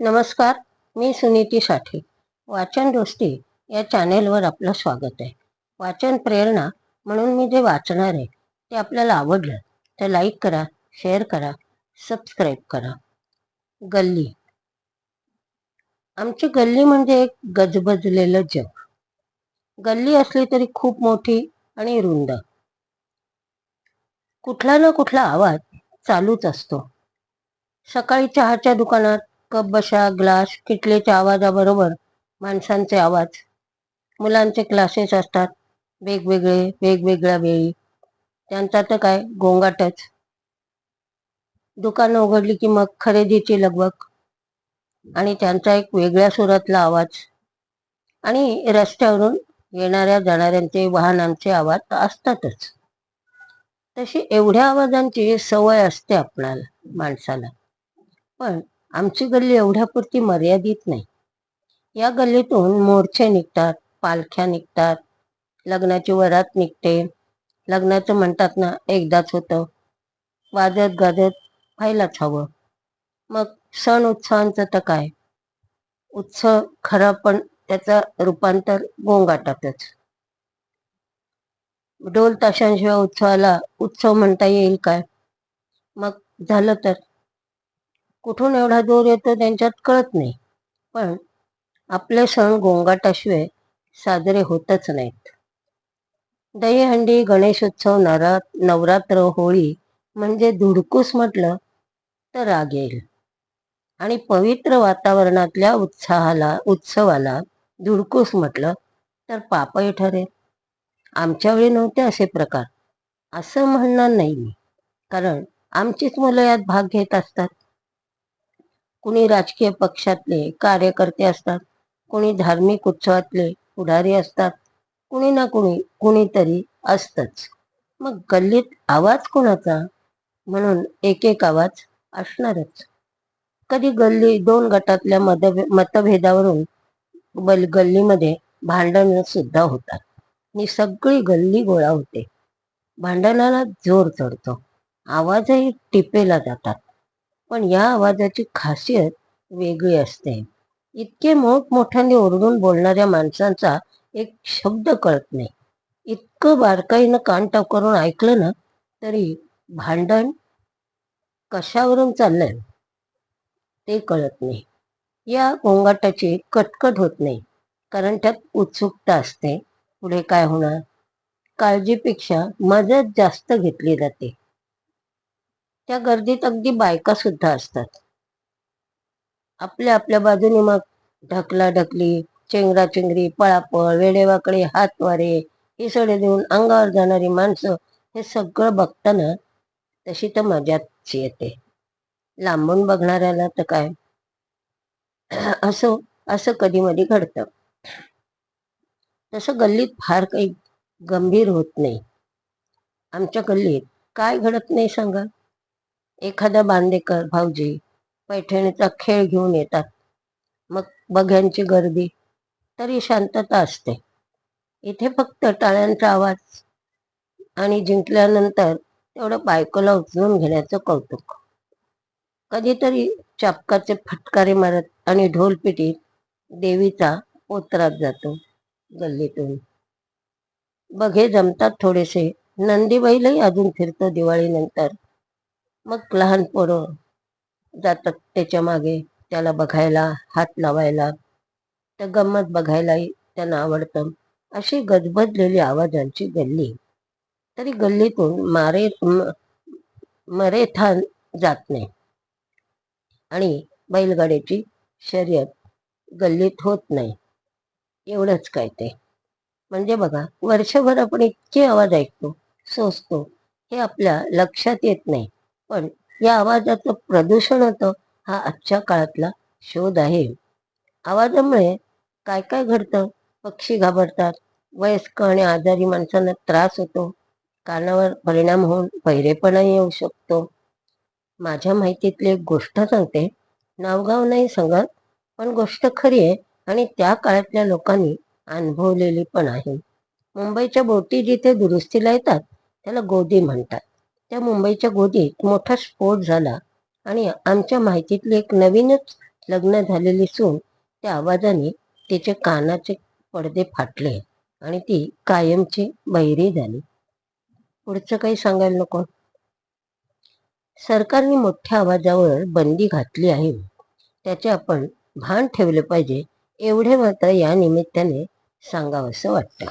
नमस्कार मी सुनीती साठे. वाचन दोस्ती या चॅनेलवर आपलं स्वागत आहे. वाचन प्रेरणा म्हणून मी जे वाचणार आहे ते आपल्याला आवडलं तर लाईक करा शेअर करा सबस्क्राईब करा. गल्ली. आमची गल्ली म्हणजे एक गजबजलेलं जग. गल्ली असली तरी खूप मोठी आणि रुंद. कुठला ना कुठला आवाज चालूच असतो. सकाळी चहाच्या दुकानात कप बशा ग्लास किटलीच्या आवाजाबरोबर माणसांचे आवाज. मुलांचे क्लासेस असतात वेगवेगळे वेगवेगळ्या वेळी. त्यांचा तर काय गोंगाटच. दुकानं उघडली की मग खरेदीची लगबग आणि त्यांचा एक वेगळ्या सुरातला आवाज. आणि रस्त्यावरून येणाऱ्या जाणाऱ्यांचे वाहनांचे आवाज असतातच. तशी एवढ्या आवाजांची सवय असते आपणाला माणसाला. पण आमची गल्ली एवढ्यापुरती मर्यादित नाही. या गल्लीतून मोर्चे निघतात पालख्या निघतात लग्नाची वरात निघते. लग्नाचं म्हणतात ना एकदाच होतं. वाजत गाजत व्हायलाच हवं. मग सण उत्सवांचं तर काय? उत्सव खरा पण त्याचं रूपांतर गोंगाटातच. ढोल ताशांशिवाय उत्सवाला उत्सव म्हणता येईल काय? मग झालं तर? कुठून एवढा जोर येतो त्यांच्यात कळत नाही. पण आपले सण गोंगाटाशिवाय साजरे होतच नाहीत. दहीहंडी गणेशोत्सव नरा नवरात्र होळी म्हणजे धुडकूस म्हटलं तर राग येईल. आणि पवित्र वातावरणातल्या उत्साहाला उत्सवाला धुडकूस म्हटलं तर पापही ठरेल. आमच्या वेळी नव्हते असे प्रकार. असं म्हणणार नाही मी. कारण आमचीच मुलं यात भाग घेत असतात. कुणी राजकीय पक्षातले कार्यकर्ते असतात कुणी धार्मिक उत्सवातले पुढारी असतात कुणी ना कुणी कुणीतरी असतच. मग गल्लीत आवाज कोणाचा? म्हणून एक एक आवाज असणारच. कधी गल्ली दोन गटातल्या मतभेदावरून बल गल्लीमध्ये भांडण सुद्धा होतात. आणि सगळी गल्ली गोळा होते. भांडणाला जोर चढतो. आवाजही टिपेला जातात. पण या आवाजाची खासियत वेगळी असते. इतके मोठमोठ्याने ओरडून बोलणाऱ्या माणसांचा एक शब्द कळत नाही. इतकं बारकाईनं कानटाव करून ऐकलं ना तरी भांडण कशावरून चाललंय? ते कळत नाही. या गोंगाटाची कटकट होत नाही. कारण त्यात उत्सुकता असते. पुढे काय होणार? काळजीपेक्षा मदत जास्त घेतली जाते. त्या गर्दीत अगदी बायका सुद्धा असतात. आपल्या आपल्या बाजूने मग ढकला ढकली चेंगरा चेंगरी पळापळ वेडेवाकडे हात हिसडे देऊन अंगावर जाणारी माणसं हे सगळं बघताना तशी तर मजाच येते. लांबून बघणाऱ्याला तर काय? असं असं कधी मधी घडतं. तसं गल्लीत फार काही गंभीर होत नाही. आमच्या गल्लीत काय घडत नाही सांगा? एखादा बांदेकर भाऊजी पैठणीचा खेळ घेऊन येतात. मग बघ्यांची गर्दी तरी शांतता असते. इथे फक्त टाळ्यांचा आवाज आणि जिंकल्यानंतर तेवढं बायकोला उचलून घेण्याचं कौतुक. कधीतरी चापकाचे फटकारे मारत आणि ढोलपिटीत देवीचा पोत्रात जातो गल्लीतून. बघे जमतात थोडेसे. नंदीबाईलाही अजून फिरतो दिवाळीनंतर. मग लहान पोरं जातात त्याच्यामागे त्याला बघायला हात लावायला. त्या गंमत बघायलाही त्यांना आवडतं. अशी गजबजलेली आवाजांची गल्ली. तरी गल्लीतून मारे मरेथान जात नाही. आणि बैलगाड्याची शर्यत गल्लीत होत नाही. एवढंच काय ते. म्हणजे बघा वर्षभर आपण इतके आवाज ऐकतो सोसतो हे आपल्या लक्षात येत नाही. पण या आवाजाचं प्रदूषण होतं हा आजच्या काळातला शोध आहे. आवाजामुळे काय काय घडतं? पक्षी घाबरतात वयस्क आणि आजारी माणसांना त्रास होतो कानावर परिणाम होऊन पहिरेपणाही येऊ शकतो. माझ्या माहितीतली एक गोष्ट सांगते नावगाव नाही सांगत पण गोष्ट खरी आहे आणि त्या काळातल्या लोकांनी अनुभवलेली पण आहे. मुंबईच्या बोटी जिथे दुरुस्तीला येतात त्याला गोदी म्हणतात. त्या मुंबईच्या गोदीत मोठा स्फोट झाला आणि आमच्या माहितीतली एक नवीनच लग्न झालेली सून त्या आवाजाने तिचे कानाचे पडदे फाटले आणि ती कायमची बहिरी झाली. पुढचं काही सांगायला नको. सरकारने मोठ्या आवाजावर बंदी घातली आहे. त्याचे आपण भान ठेवले पाहिजे. एवढे मात्र या निमित्ताने सांगावंसं वाटतं.